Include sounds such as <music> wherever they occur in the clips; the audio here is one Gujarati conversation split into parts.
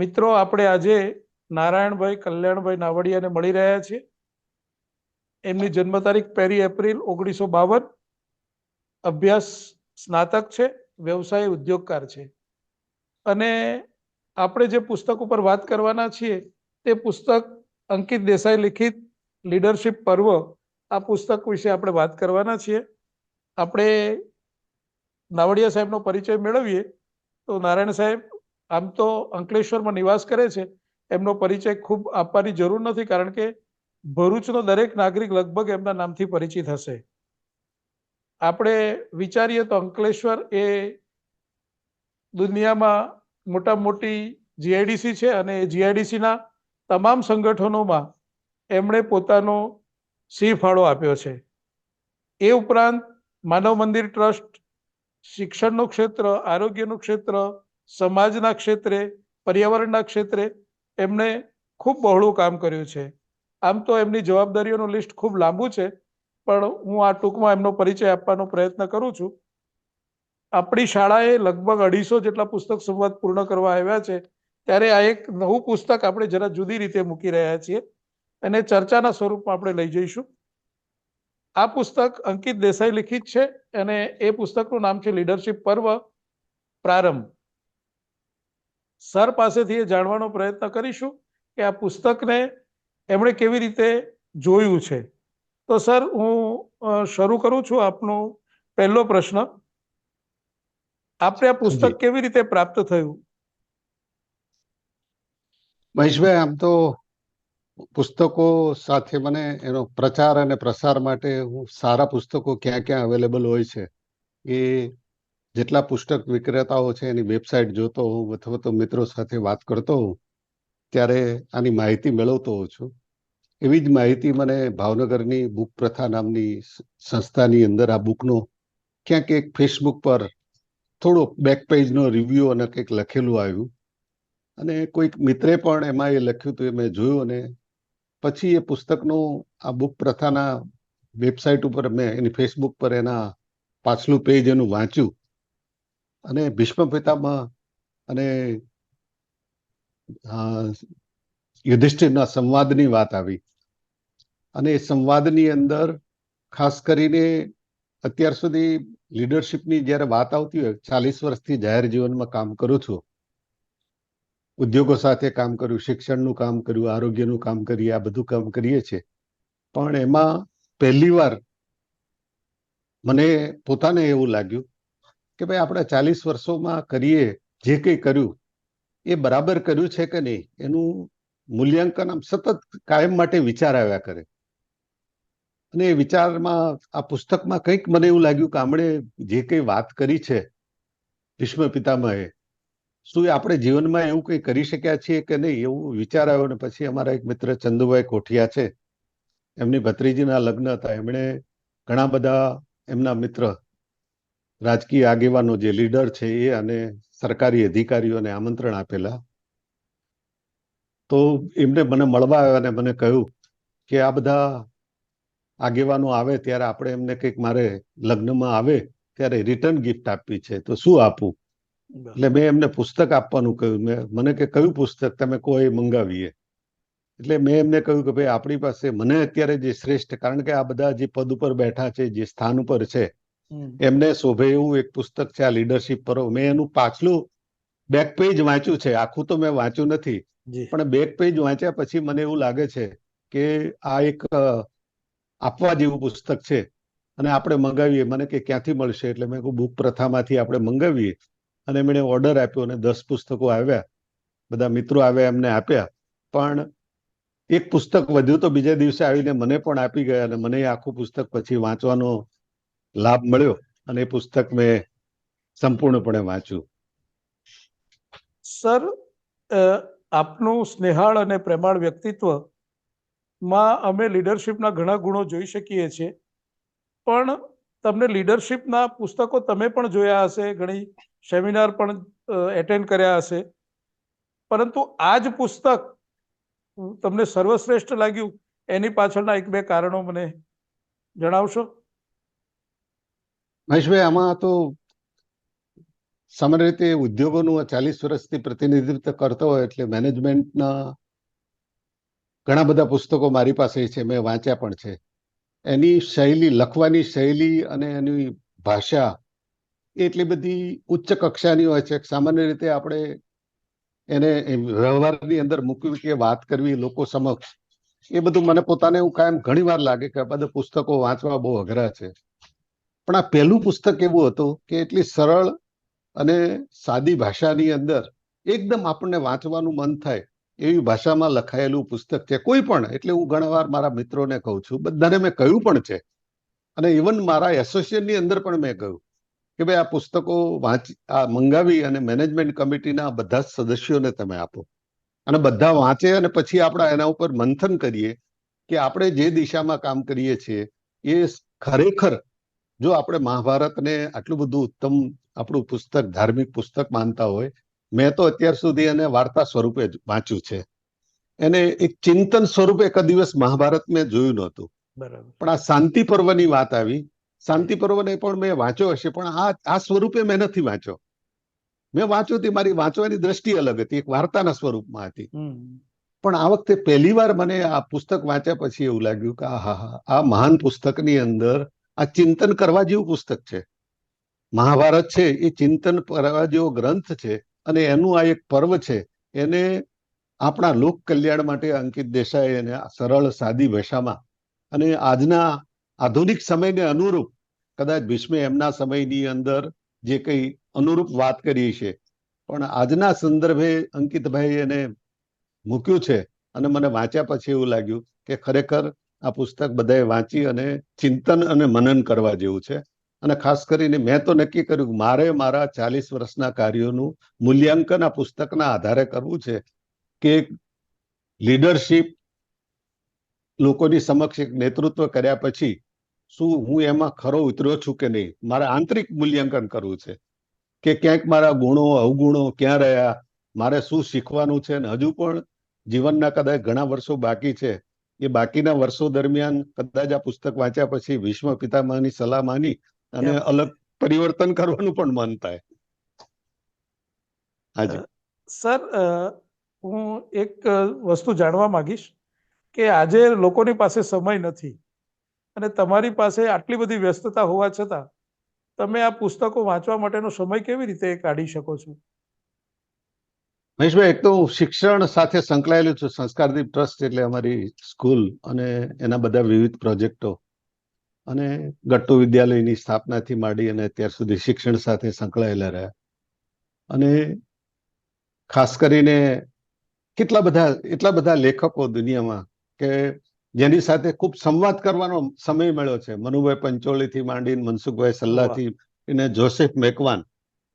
મિત્રો, આપણે આજે નારાયણભાઈ, કલ્યાણભાઈ નાવડિયાને મળી રહ્યા છીએ. એમની જન્મ તારીખ પહેલી એપ્રિલ ઓગણીસો બાવન. અભ્યાસ સ્નાતક છે, વ્યવસાય ઉદ્યોગકાર છે. અને આપણે જે પુસ્તક ઉપર વાત કરવાના છીએ, તે પુસ્તક અંકિત દેસાઈ લિખિત લીડરશિપ પર્વ આ પુસ્તક વિશે આપણે વાત કરવાના છીએ. આપણે નાવડિયા સાહેબનો પરિચય મેળવીએ તો નારાયણ સાહેબ આમ તો અંકલેશ્વરમાં નિવાસ કરે છે, એમનો પરિચય ખૂબ આપવાની જરૂર નથી કારણ કે ભરૂચનો દરેક નાગરિક લગભગ એમના નામથી પરિચિત હશે. આપણે વિચારીએ તો અંકલેશ્વર એ દુનિયામાં મોટા મોટી જીઆઈડીસી છે અને એ જીઆઈડીસીના તમામ સંગઠનોમાં એમણે પોતાનો સિંહ ફાળો આપ્યો છે. એ ઉપરાંત માનવ મંદિર ટ્રસ્ટ, શિક્ષણનું ક્ષેત્ર, આરોગ્યનું ક્ષેત્ર સમાજના ક્ષેત્રે, પર્યાવરણના ક્ષેત્રે એમણે ખૂબ બહોળું કામ કર્યું છે. આમ તો એમની જવાબદારીઓનું લિસ્ટ ખૂબ લાંબુ છે, પણ હું આ ટૂંકમાં એમનો પરિચય આપવાનો પ્રયત્ન કરું છું. આપણી શાળાએ લગભગ અઢીસો જેટલા પુસ્તક સંવાદ પૂર્ણ કરવા આવ્યા છે, ત્યારે આ એક નવું પુસ્તક આપણે જરા જુદી રીતે મૂકી રહ્યા છીએ અને ચર્ચાના સ્વરૂપમાં આપણે લઈ જઈશું. આ પુસ્તક અંકિત દેસાઈ લિખિત છે, અને એ પુસ્તકનું નામ છે લીડરશિપ પર્વ, પ્રારંભ. સર પાસેથી એ જાણવાનો પ્રયત્ન કરીશું કે આ પુસ્તકને એમણે કેવી રીતે જોયું છે. તો સર હું શરૂ કરું છું આપનો પહેલો પ્રશ્ન. આપને આ પુસ્તક કેવી રીતે પ્રાપ્ત થયું? મહેશભાઈ આમ તો પુસ્તકો સાથે મને એનો પ્રચાર અને પ્રસાર માટે હું સારા પુસ્તકો ક્યાં ક્યાં અવેલેબલ હોય છે એ જેટલા પુસ્તક વિક્રેતાઓ છે, એની વેબસાઇટ જોતો હોઉં અથવા તો મિત્રો સાથે વાત કરતો હોઉં, ત્યારે આની માહિતી મેળવતો હોઉં છું. એવી જ માહિતી મને ભાવનગરની બુક પ્રથા નામની સંસ્થાની અંદર આ બુકનો ક્યાંક એક ફેસબુક પર થોડો બેક પેજનો રિવ્યુ અને કંઈક લખેલું આવ્યું. અને કોઈક મિત્રે પણ એમાં એ લખ્યું હતું, એ મેં જોયું અને પછી એ પુસ્તકનું આ બુક પ્રથાના વેબસાઇટ ઉપર મેં એની ફેસબુક પર એના પાછલું પેજ એનું વાંચ્યું. અને ભીષ્મ પિતામાં અને યુધિષ્ઠિરના સંવાદની વાત આવી. અને એ સંવાદની અંદર ખાસ કરીને અત્યાર સુધી લીડરશિપની જ્યારે વાત આવતી હોય, ચાલીસ વર્ષથી જાહેર જીવનમાં કામ કરું છું. ઉદ્યોગો સાથે કામ કર્યું, શિક્ષણનું કામ કર્યું, આરોગ્યનું કામ કરીએ, આ બધું કામ કરીએ છીએ. પણ એમાં પહેલી વાર મને પોતાને એવું લાગ્યું કે ભાઈ આપણે ચાલીસ વર્ષોમાં કરીએ, જે કંઈ કર્યું, એ બરાબર કર્યું છે કે નહીં? એનું મૂલ્યાંકન આમ સતત કાયમ માટે વિચાર આવ્યા કરે. અને એ વિચારમાં, આ પુસ્તકમાં કંઈક મને એવું લાગ્યું કે આપણે જે કંઈ વાત કરી છે, ભીષ્મ પિતામહે, શું આપણે જીવનમાં એવું કંઈ કરી શક્યા છીએ કે નહીં? એવું વિચાર આવ્યો ને પછી અમારા એક મિત્ર ચંદુભાઈ કોઠિયા છે. એમની ભત્રીજીના લગ્ન હતા. એમણે ઘણા બધા એમના મિત્ર રાજકીય આગેવાનો જે લીડર છે એ અને સરકારી અધિકારીઓને આમંત્રણ આપેલા. તો એમને મને મળવા આવ્યા અને મને કહ્યું કે આ બધા આગેવાનો આવે ત્યારે આપણે એમને કંઈક મારે લગ્નમાં આવે ત્યારે રિટર્ન ગિફ્ટ આપવી છે. તો શું આપું? એટલે મેં એમને પુસ્તક આપવાનું કહ્યું. મેં મને કે કયું પુસ્તક તમે કોઈ મંગાવીએ. એટલે મેં એમને કહ્યું કે ભાઈ આપણી પાસે મને અત્યારે જે શ્રેષ્ઠ કારણ કે આ બધા જે પદ ઉપર બેઠા છે જે સ્થાન ઉપર છે. એમને શોભે એવું એક પુસ્તક છે આ લીડરશિપ પર. મેં એનું પાછલું બેક પેજ વાંચ્યું છે. આખું તો મેં વાંચ્યું નથી. પણ બેક પેજ વાંચ્યા પછી મને એવું લાગે છે કે આ એક આપવા જેવું પુસ્તક છે. અને આપણે મંગાવીએ. મને કે ક્યાંથી મળશે? એટલે મેં બુક પ્રથામાંથી આપણે મંગાવીએ. અને એમણે ઓર્ડર આપ્યો અને દસ પુસ્તકો આવ્યા. બધા મિત્રો આવ્યા એમને આપ્યા. પણ એક પુસ્તક વધ્યું તો બીજા દિવસે આવીને મને પણ આપી ગયા અને મને આખું પુસ્તક પછી વાંચવાનો લાભ મળ્યો અને એ પુસ્તક મેં સંપૂર્ણપણે વાંચ્યું. સર આપનું સ્નેહાળ અને પ્રેમાળ વ્યક્તિત્વમાં અમે લીડરશિપના ઘણા ગુણો જોઈ શકીએ છીએ. પણ તમને લીડરશિપના પુસ્તકો તમે પણ જોયા હશે, ઘણી સેમિનાર પણ એટેન્ડ કર્યા હશે. પરંતુ આ જ પુસ્તક તમને સર્વશ્રેષ્ઠ લાગ્યું, એની પાછળના એક બે કારણો મને જણાવશો? મહેશભાઈ, આમાં તો સામાન્ય રીતે ઉદ્યોગોનું ચાલીસ વર્ષથી પ્રતિનિધિત્વ કરતો હોય એટલે મેનેજમેન્ટના ઘણા બધા પુસ્તકો મારી પાસે છે, મેં વાંચ્યા પણ છે. એની શૈલી, લખવાની શૈલી અને એની ભાષા એટલી બધી ઉચ્ચ કક્ષાની હોય છે સામાન્ય રીતે આપણે એને વ્યવહારની અંદર મૂકવી કે વાત કરવી લોકો સમક્ષ, એ બધું મને પોતાને એવું કાયમ ઘણી વાર લાગે કે આ બધા પુસ્તકો વાંચવા બહુ અઘરા છે. પણ આ પહેલું પુસ્તક એવું હતું કે એટલી સરળ અને સાદી ભાષાની અંદર એકદમ આપણને વાંચવાનું મન થાય એવી ભાષામાં લખાયેલું પુસ્તક છે. કોઈ પણ, એટલે હું ઘણા વાર મારા મિત્રોને કહું છું, બધાને મેં કહ્યું પણ છે. અને ઇવન મારા એસોસિએશનની અંદર પણ મેં કહ્યું કે ભાઈ આ પુસ્તકો વાંચી, આ મંગાવી અને મેનેજમેન્ટ કમિટીના બધા સદસ્યોને તમે આપો. અને બધા વાંચે અને પછી આપણે એના ઉપર મંથન કરીએ કે આપણે જે દિશામાં કામ કરીએ છીએ એ ખરેખર જો આપણે મહાભારતને આટલું બધું ઉત્તમ આપણું પુસ્તક ધાર્મિક પુસ્તક માનતા હોય મેં તો અત્યાર સુધી એને વાર્તા સ્વરૂપે જ વાંચ્યું છે. એને એક ચિંતન સ્વરૂપે એક દિવસ મહાભારત મેં જોયું નહોતું. બરાબર. પણ આ શાંતિ પર્વની વાત આવી. શાંતિ પર્વને પણ મેં વાંચ્યો હશે પણ આ આ સ્વરૂપે મેં નથી વાંચ્યો. મેં વાંચ્યું તે મારી વાંચવાની દ્રષ્ટિ અલગ હતી એક વાર્તાના સ્વરૂપમાં હતી. પણ આ વખતે પહેલી વાર મને આ પુસ્તક વાંચ્યા પછી એવું લાગ્યું કે આ હા હા આ મહાન પુસ્તકની અંદર આ ચિંતન કરવા જેવું પુસ્તક છે. મહાભારત છે, એ ચિંતન કરવા જેવો ગ્રંથ છે અને એનું આ એક પર્વ છે. એને આપણા લોક કલ્યાણ માટે અંકિત દેસાઈ એને સરળ સાદી ભાષામાં અને આજના આધુનિક સમયને અનુરૂપ, કદાચ ભીષ્મે એમના સમયની અંદર જે કંઈ અનુરૂપ વાત કરી છે, પણ આજના સંદર્ભે અંકિતભાઈ એને મૂક્યું છે અને મને વાંચ્યા પછી એવું લાગ્યું કે ખરેખર આ પુસ્તક બધાએ વાંચી અને ચિંતન અને મનન કરવા જેવું છે. અને ખાસ કરીને મેં તો નક્કી કર્યું મારે મારા ચાલીસ વર્ષના કાર્યોનું મૂલ્યાંકન આ પુસ્તકના આધારે કરવું છે કે લીડરશીપ લોકોની સમક્ષ એક નેતૃત્વ કર્યા પછી શું હું એમાં ખરો ઉતર્યો છું કે નહીં? મારે આંતરિક મૂલ્યાંકન કરવું છે કે ક્યાંક મારા ગુણો, અવગુણો ક્યાં રહ્યા? મારે શું શીખવાનું છે? અને હજુ પણ જીવનના કદાચ ઘણા વર્ષો બાકી છે. એ બાકીના વર્ષો દરમિયાન કદાચ આ પુસ્તક વાંચ્યા પછી વિશ્વ પિતામહની સલાહ માની અને અલગ પરિવર્તન કરવાનું પણ મન થાય. હાજી સર હું એક વસ્તુ જાણવા માંગીશ કે આજે લોકોની પાસે સમય નથી અને તમારી પાસે આટલી બધી વ્યસ્તતા હોવા છતાં તમે આ પુસ્તકો વાંચવા માટેનો સમય કેવી રીતે કાઢી શકો છો? મહેશભાઈ એક તો હું શિક્ષણ સાથે સંકળાયેલું છું સંસ્કારદીપ ટ્રસ્ટ એટલે અમારી સ્કૂલ અને એના બધા વિવિધ પ્રોજેક્ટો. અને ગટ્ટુ વિદ્યાલયની સ્થાપનાથી માંડી અને અત્યાર સુધી શિક્ષણ સાથે સંકળાયેલા રહ્યા. અને ખાસ કરીને કેટલા બધા એટલા બધા લેખકો દુનિયામાં કે જેની સાથે ખૂબ સંવાદ કરવાનો સમય મળ્યો છે. મનુભાઈ પંચોળીથી માંડીને મનસુખભાઈ સલ્લાથી અને જોસેફ મેકવાન.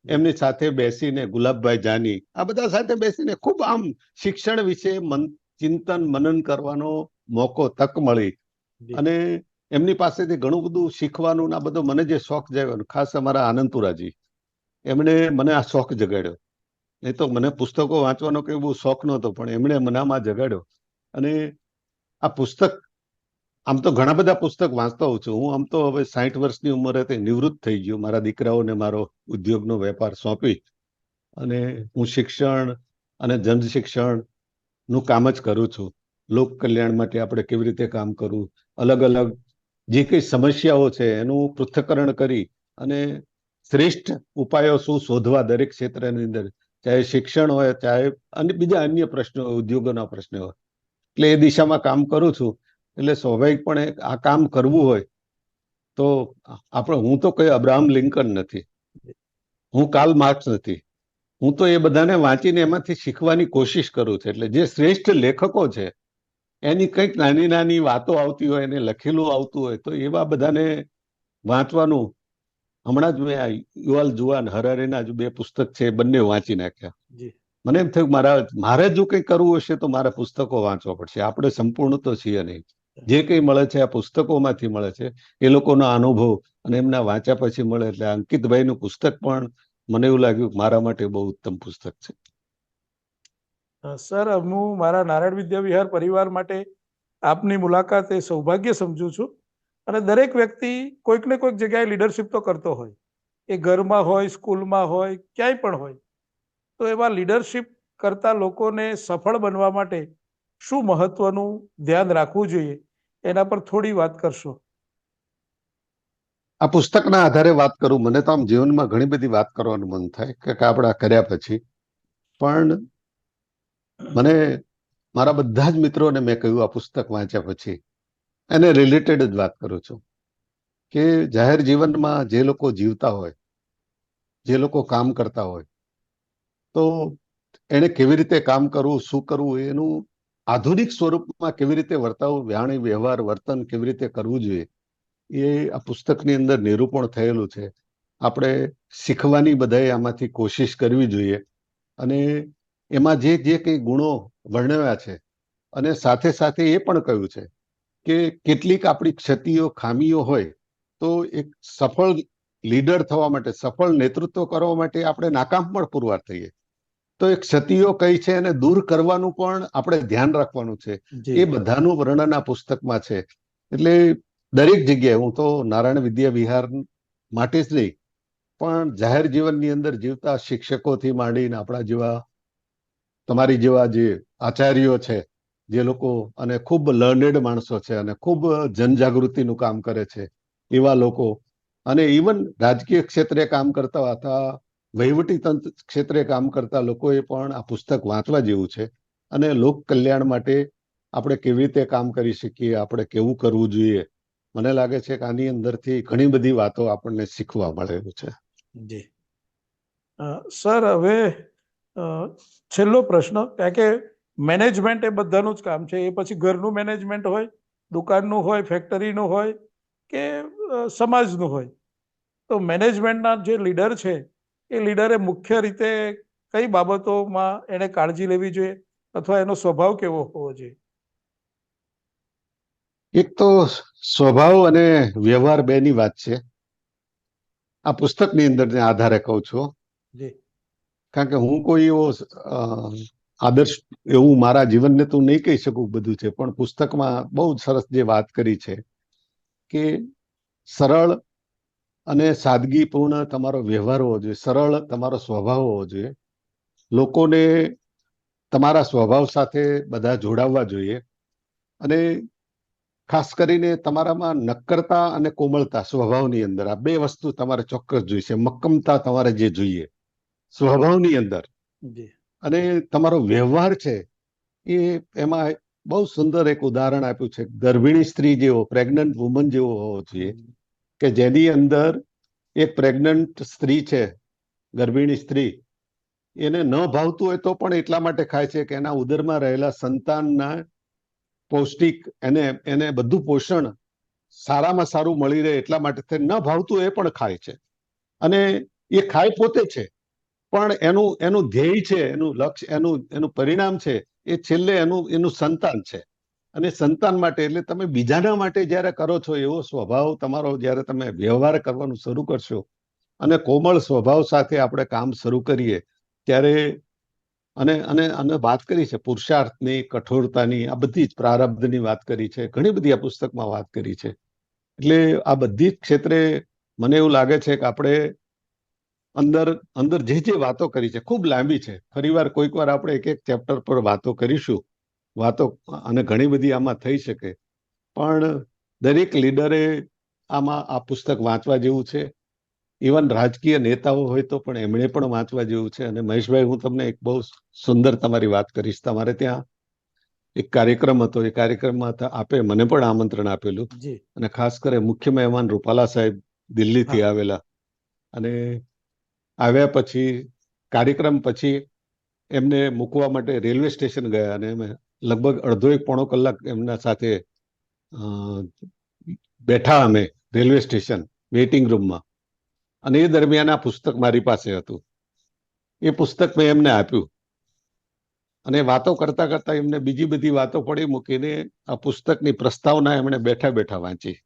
એમની સાથે બેસીને ગુલાબભાઈ જાની આ બધા સાથે બેસીને ખૂબ આમ શિક્ષણ વિશે મન ચિંતન મનન કરવાનો મોકો તક મળી. અને એમની પાસેથી ઘણું બધું શીખવાનું આ બધો મને જે શોખ જાગ્યો ખાસ અમારા આનંદપુરાજી એમણે મને આ શોખ જગાડ્યો. નહીં તો મને પુસ્તકો વાંચવાનો કે બહુ શોખ નહોતો પણ એમણે મનામાં જગાડ્યો. અને આ પુસ્તક આમ તો ઘણા બધા પુસ્તક વાંચતો હોઉં છું. હું આમ તો હવે સાઠ વર્ષની ઉંમરે તે નિવૃત્ત થઈ ગયો. મારા દીકરાઓને મારો ઉદ્યોગનો વેપાર સોંપી અને હું શિક્ષણ અને જન શિક્ષણનું કામ જ કરું છું. લોક કલ્યાણ માટે આપણે કેવી રીતે કામ કરવું? અલગ અલગ જે કઈ સમસ્યાઓ છે એનું પૃથ્થકરણ કરી અને શ્રેષ્ઠ ઉપાયો શું શોધવા દરેક ક્ષેત્રની અંદર? ચાહે શિક્ષણ હોય, ચાહે અને બીજા અન્ય પ્રશ્નો ઉદ્યોગોના પ્રશ્નો હોય. એટલે એ દિશામાં કામ કરું છું. એટલે સ્વાભાવિકપણે આ કામ કરવું હોય તો આપણે હું તો કઈ અબ્રાહમ લિંકન નથી. હું કાલ માર્ક્સ નથી. હું તો એ બધાને વાંચીને એમાંથી શીખવાની કોશિશ કરું છું. એટલે જે શ્રેષ્ઠ લેખકો છે એની કંઈક નાની નાની વાતો આવતી હોય એને લખેલું આવતું હોય તો એવા બધાને વાંચવાનું હમણાં જ મેં આ યુવાલ જુવાન હરારેના જ બે પુસ્તક છે બંને વાંચી નાખ્યા. મને એમ થયું કે મારા મારે જો કંઈ કરવું હશે તો મારે પુસ્તકો વાંચવા પડશે. આપણે સંપૂર્ણ તો છીએ નહીં. જે કંઈ મળે છે, આ પુસ્તકોમાંથી મળે છે, એ લોકોનો અનુભવ અને એમના વાંચ્યા પછી મળે. એટલે અંકિતભાઈનું પુસ્તક પણ મને એવું લાગ્યું મારા માટે બહુ ઉત્તમ પુસ્તક છે. સર, હું મારા નારાયણ વિદ્યા વિહાર પરિવાર માટે આપની મુલાકાત એ સૌભાગ્ય સમજુ છું. અને દરેક વ્યક્તિ કોઈક ને કોઈક જગ્યાએ લીડરશિપ તો કરતો હોય. એ ઘરમાં હોય, સ્કૂલમાં હોય, ક્યાંય પણ હોય. તો એવા લીડરશિપ કરતા લોકોને સફળ બનવા માટે શું મહત્વનું ધ્યાન રાખવું જોઈએ? એના પર થોડી વાત કરશો. આ પુસ્તકના આધારે વાત કરું. મને તો આમ જીવનમાં ઘણી બધી વાત કરવાનું મન થાય કે આપણા કર્યા પછી. પણ મને મારા બધા જ મિત્રોને મેં કહ્યું આ પુસ્તક વાંચ્યા પછી. એને રિલેટેડ જ વાત કરું છું. કે જાહેર જીવનમાં જે લોકો જીવતા હોય, જે લોકો કામ કરતા હોય, તો એને કેવી રીતે કામ કરવું, શું કરવું એનું આધુનિક સ્વરૂપમાં કેવી રીતે વર્તાવવું વ્યાણી, વ્યવહાર, વર્તન કેવી રીતે કરવું જોઈએ, એ આ પુસ્તકની અંદર નિરૂપણ થયેલું છે. આપણે શીખવાની બધાએ આમાંથી કોશિશ કરવી જોઈએ અને એમાં જે જે કંઈ ગુણો વર્ણવ્યા છે અને સાથે સાથે એ પણ કહ્યું છે કે કેટલીક આપણી ક્ષતિઓ, ખામીઓ હોય તો એક સફળ લીડર થવા માટે, સફળ નેતૃત્વ કરવા માટે આપણે નાકામ પણ પુરવાર થઈએ. તો એ ક્ષતિઓ કઈ છે એને દૂર કરવાનું પણ આપણે ધ્યાન રાખવાનું છે. એ બધાનું વર્ણન આ પુસ્તકમાં છે. એટલે દરેક જગ્યાએ હું તો નારાયણ વિદ્યા વિહાર માટે જ નહીં પણ જાહેર જીવનની અંદર જીવતા શિક્ષકોથી માંડીને આપણા જેવા તમારી જેવા જે આચાર્યો છે જે લોકો અને ખૂબ લર્નેડ માણસો છે અને ખૂબ જનજાગૃતિનું કામ કરે છે એવા લોકો. અને ઇવન રાજકીય ક્ષેત્રે કામ કરતા હતા વહીવટી તંત્ર ક્ષેત્રે કામ કરતા લોકોએ પણ આ પુસ્તક વાંચવા જેવું છે. અને લોક કલ્યાણ માટે આપણે કેવી રીતે કામ કરી શકીએ, આપણે કેવું કરવું જોઈએ? મને લાગે છે કે આની અંદરથી ઘણી બધી વાતો આપણને શીખવા મળેલું છે. જી. સર, હવે છેલ્લો પ્રશ્ન, કારણ કે મેનેજમેન્ટ એ બધાનું જ કામ છે. એ પછી ઘરનું મેનેજમેન્ટ હોય, દુકાનનું હોય, ફેક્ટરીનું હોય કે સમાજનું હોય. તો મેનેજમેન્ટના જે લીડર છે એ લીડરે મુખ્ય રીતે કઈ બાબતોમાં એને કાળજી લેવી જોઈએ અથવા એનો સ્વભાવ કેવો હોવો જોઈએ? એક તો સ્વભાવ અને વ્યવહાર બે ની વાત છે. આ પુસ્તકની અંદર આધારે કહું છું કારણ કે હું કોઈ એવો આદર્શ એવું મારા જીવનને તો નહીં કહી શકું બધું છે પણ પુસ્તકમાં બહુ સરસ જે વાત કરી છે કે સરળ અને સાદગીપૂર્ણ તમારો વ્યવહાર હોવો જોઈએ સરળ તમારો સ્વભાવ હોવો જોઈએ. લોકોને તમારા સ્વભાવ સાથે બધા જોડાવવા જોઈએ અને ખાસ કરીને તમારામાં નક્કરતા અને કોમળતા સ્વભાવની અંદર આ બે વસ્તુ તમારે ચોક્કસ જોઈશે. મક્કમતા તમારે જે જોઈએ સ્વભાવની અંદર. અને તમારો વ્યવહાર છે એ એમાં બહુ સુંદર એક ઉદાહરણ આપ્યું છે. ગર્ભિણી સ્ત્રી જેવો પ્રેગ્નન્ટ વુમન જેવો હોવો જોઈએ. કે જેની અંદર એક પ્રેગ્નન્ટ સ્ત્રી છે, ગર્ભિણી સ્ત્રી, એને ન ભાવતું હોય તો પણ એટલા માટે ખાય છે કે એના ઉદરમાં રહેલા સંતાનના પૌષ્ટિક એને એને બધું પોષણ સારામાં સારું મળી રહે એટલા માટે ન ભાવતું એ પણ ખાય છે. અને એ ખાય પોતે છે, પણ એનું એનું ધ્યેય છે, એનું લક્ષ્ય, એનું એનું પરિણામ છે, એ છેલ્લે એનું એનું સંતાન છે. અને સંતાન માટે, એટલે તમે બીજાના માટે જ્યારે કરો છો, એવો સ્વભાવ તમારો જ્યારે તમે વ્યવહાર કરવાનું શરૂ કરશો અને કોમળ સ્વભાવ સાથે આપણે કામ શરૂ કરીએ, ત્યારે અને અને અને વાત કરી છે, પુરુષાર્થની, કઠોરતાની, આ બધી જ પ્રારબ્ધની વાત કરી છે, ઘણી બધી આ પુસ્તકમાં વાત કરી છે. એટલે આ બધી જ ક્ષેત્રે મને એવું લાગે છે કે આપણે અંદર અંદર જે જે વાતો કરી છે, ખૂબ લાંબી છે. ફરીવાર કોઈક વાર આપણે એક એક ચેપ્ટર પર વાતો કરીશું. વાતો અને ઘણી બધી આમાં થઈ શકે. પણ દરેક લીડરે આમાં આ પુસ્તક વાંચવા જેવું છે. ઇવન રાજકીય નેતાઓ હોય તો પણ એમણે પણ વાંચવા જેવું છે. અને મહેશભાઈ હું તમને એક બહુ સુંદર તમારી વાત કરીશ. તમારે ત્યાં એક કાર્યક્રમ હતો. એ કાર્યક્રમમાં આપે મને પણ આમંત્રણ આપેલું. અને ખાસ કરે મુખ્ય મહેમાન રૂપાલા સાહેબ દિલ્હીથી આવેલા. અને આવ્યા પછી કાર્યક્રમ પછી એમને મૂકવા માટે રેલવે સ્ટેશન ગયા અને લગભગ અડધો એક પોણો કલાક એમના સાથે બેઠા અમે રેલવે સ્ટેશન વેઇટિંગ રૂમમાં. અને એ દરમિયાન આ પુસ્તક મારી પાસે હતું. એ પુસ્તક મેં એમને આપ્યું. અને વાતો કરતા કરતા એમને બીજી બધી વાતો પડી મૂકીને આ પુસ્તકની પ્રસ્તાવના એમણે બેઠા બેઠા વાંચી.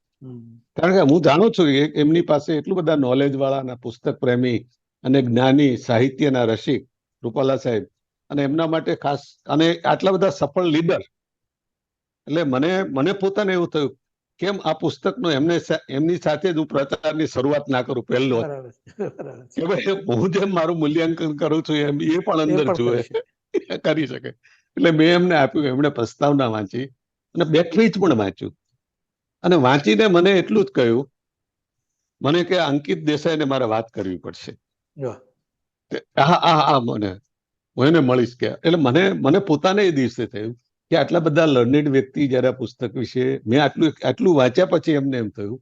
કારણ કે હું જાણું છું કે એમની પાસે એટલું બધા નોલેજ વાળા પુસ્તક પ્રેમી અને જ્ઞાની સાહિત્યના રસિક રૂપાલા સાહેબ અને એમના માટે ખાસ અને આટલા બધા સફળ લીડર. એટલે મને મને પોતાને એવું થયું કેમ આ પુસ્તકનો એમને એમની સાથે જ હું પ્રચારની શરૂઆત ના કરું પહેલો. કે ભાઈ હું જેમ મારું મૂલ્યાંકન કરું છું એમ એ પણ અંદર જુએ <laughs> કરી શકે. એટલે મેં એમને આપ્યું એમણે પ્રસ્તાવના વાંચી અને બેકરીજ પણ વાંચ્યું. અને વાંચીને મને એટલું જ કહ્યું મને કે અંકિત દેસાઈને મારે વાત કરવી પડશે. જો, હા હા હા મને. હું એને મળીશ કે, એટલે મને મને પોતાને એ દિવસે થયું કે આટલા બધા લર્નિડ વ્યક્તિ જ્યારે આ પુસ્તક વિશે મેં આટલું આટલું વાંચ્યા પછી એમને એમ થયું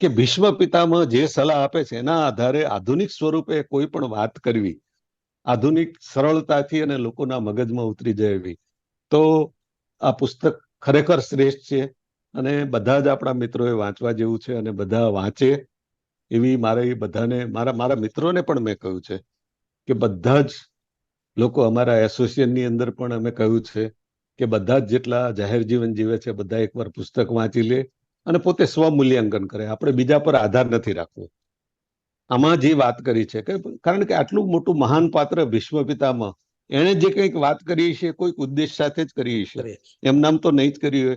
કે ભીષ્મ પિતામહ જે સલાહ આપે છે, એના આધારે આધુનિક સ્વરૂપે કોઈ પણ વાત કરવી, આધુનિક સરળતાથી અને લોકોના મગજમાં ઉતરી જાય એવી તો આ પુસ્તક ખરેખર શ્રેષ્ઠ છે અને બધા જ આપણા મિત્રોએ વાંચવા જેવું છે અને બધા વાંચે એવી મારે બધાને, મારા મારા મિત્રોને પણ મેં કહ્યું છે કે બધા જ લોકો અમારા એસોસિએશનની અંદર પણ અમે કહ્યું છે કે બધા જ જેટલા જાહેર જીવન જીવે છે બધા એકવાર પુસ્તક વાંચી લે અને પોતે સ્વમૂલ્યાંકન કરે. આપણે બીજા પર આધાર નથી રાખવો. આમાં જે વાત કરી છે કે કારણ કે આટલું મોટું મહાન પાત્ર ભીષ્મ એણે જે કંઈક વાત કરી છે કોઈક ઉદ્દેશ સાથે જ કરી છે. એમ નામ તો નહીં જ કરી હોય.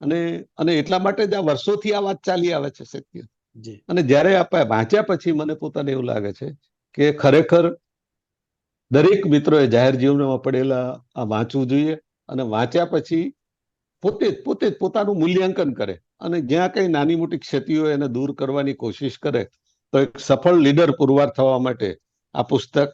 અને અને એટલા માટે જ આ વર્ષોથી આ વાત ચાલી આવે છે સત્ય. અને જ્યારે આપણે વાંચ્યા પછી મને પોતાને એવું લાગે છે કે ખરેખર દરેક મિત્રોએ જાહેર જીવનમાં પડેલા આ વાંચવું જોઈએ અને વાંચ્યા પછી પોતે જ પોતે જ પોતાનું મૂલ્યાંકન કરે અને જ્યાં કંઈ નાની મોટી ક્ષતિઓ એને દૂર કરવાની કોશિશ કરે તો એક સફળ લીડર પુરવાર થવા માટે આ પુસ્તક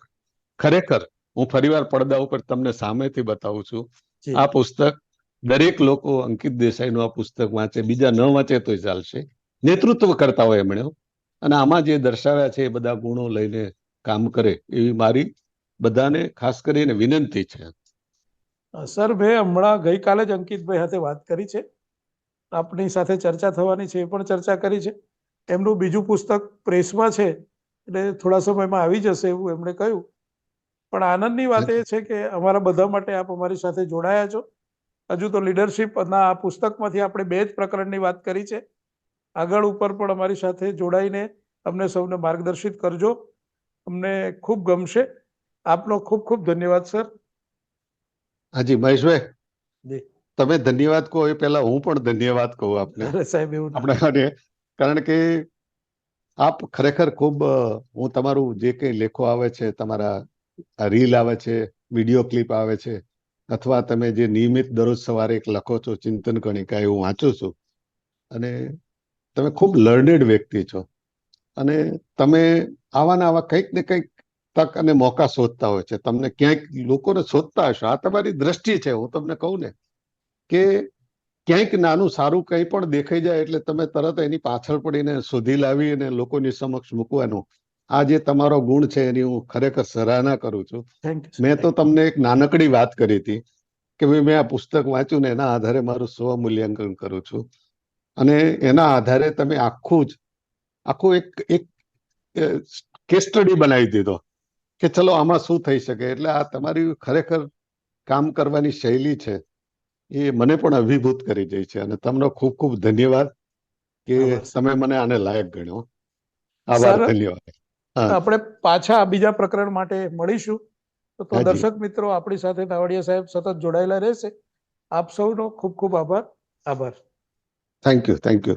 ખરેખર હું ફરીવાર પડદા ઉપર તમને સામેથી બતાવું છું. આ પુસ્તક દરેક લોકો અંકિત દેસાઈનું આ પુસ્તક વાંચે બીજા ન વાંચે તોય ચાલશે. નેતૃત્વ કરતા હોય એમણે અને આમાં જે દર્શાવ્યા છે એ બધા ગુણો લઈને કામ કરે એવી મારી બધાને ખાસ કરીને વિનંતી છે. સર, મેં હમણાં ગઈકાલે જ અંકિતભાઈ સાથે વાત કરી છે. આપની સાથે ચર્ચા થવાની છે, એ પણ ચર્ચા કરી છે. એમનું બીજું પુસ્તક પ્રેસમાં છે, એટલે થોડા સમયમાં આવી જશે એવું એમણે કહ્યું. પણ આનંદની વાત એ છે કે અમારા બધા માટે આપ અમારી સાથે જોડાયા છો. હજુ તો લીડરશિપ ના આ પુસ્તકમાંથી આપણે બે જ પ્રકરણની વાત કરી છે. આગળ ઉપર પણ અમારી સાથે જોડાઈને અમને સૌને માર્ગદર્શિત કરજો. અમને ખૂબ ગમશે. આપનો ખૂબ ખૂબ ધન્યવાદ સર. હાજી મહેશભાઈ તમે ધન્યવાદ કહો એ પહેલા હું પણ ધન્યવાદ કહું આપને. સાહેબ એવું આપણે કારણ કે આપ ખરેખર ખૂબ હું તમારું જે કંઈ લેખો આવે છે તમારા રીલ આવે છે વીડિયો ક્લિપ આવે છે અથવા તમે જે નિયમિત દરરોજ સવારે એક લખો છો ચિંતન કણિકા એ હું વાંચું છું અને તમે ખૂબ લર્નેડ વ્યક્તિ છો. અને તમે આવા ને આવા કંઈક ને કંઈક તક અને મોકા શોધતા હોય છે. તમને ક્યાંક લોકોને શોધતા હશો. આ તમારી દ્રષ્ટિ છે. હું તમને કહું ને કે ક્યાંક નાનું સારું કંઈ પણ દેખાઈ જાય એટલે તમે તરત એની પાછળ પડીને શોધી લાવી અને લોકોની સમક્ષ મૂકવાનું. આ જે તમારો ગુણ છે એની હું ખરેખર સરાહના કરું છું. મેં તો તમને એક નાનકડી વાત કરી હતી કે ભાઈ મેં આ પુસ્તક વાંચ્યું ને એના આધારે મારું સ્વ મૂલ્યાંકન કરું છું. અને એના આધારે તમે આખું જ આખું એક એક કેસ સ્ટડી બનાવી દીધો. કે ચલો આમાં શું થઈ શકે? એટલે આ તમારી ખરેખર કામ કરવાની શૈલી છે એ મને પણ અભિભૂત કરી જાય છે. અને તમને ખૂબ ખૂબ ધન્યવાદ કે તમે મને આને લાયક ગણ્યો. આભાર ધન્યવાદ. આપણે પાછા બીજા પ્રકરણ માટે મળીશું. તો તો દર્શક મિત્રો આપણી સાથે નાવડિયા સાહેબ સતત જોડાયેલા રહેશે. આપ સૌનો ખૂબ ખૂબ આભાર. આભાર. Thank you thank you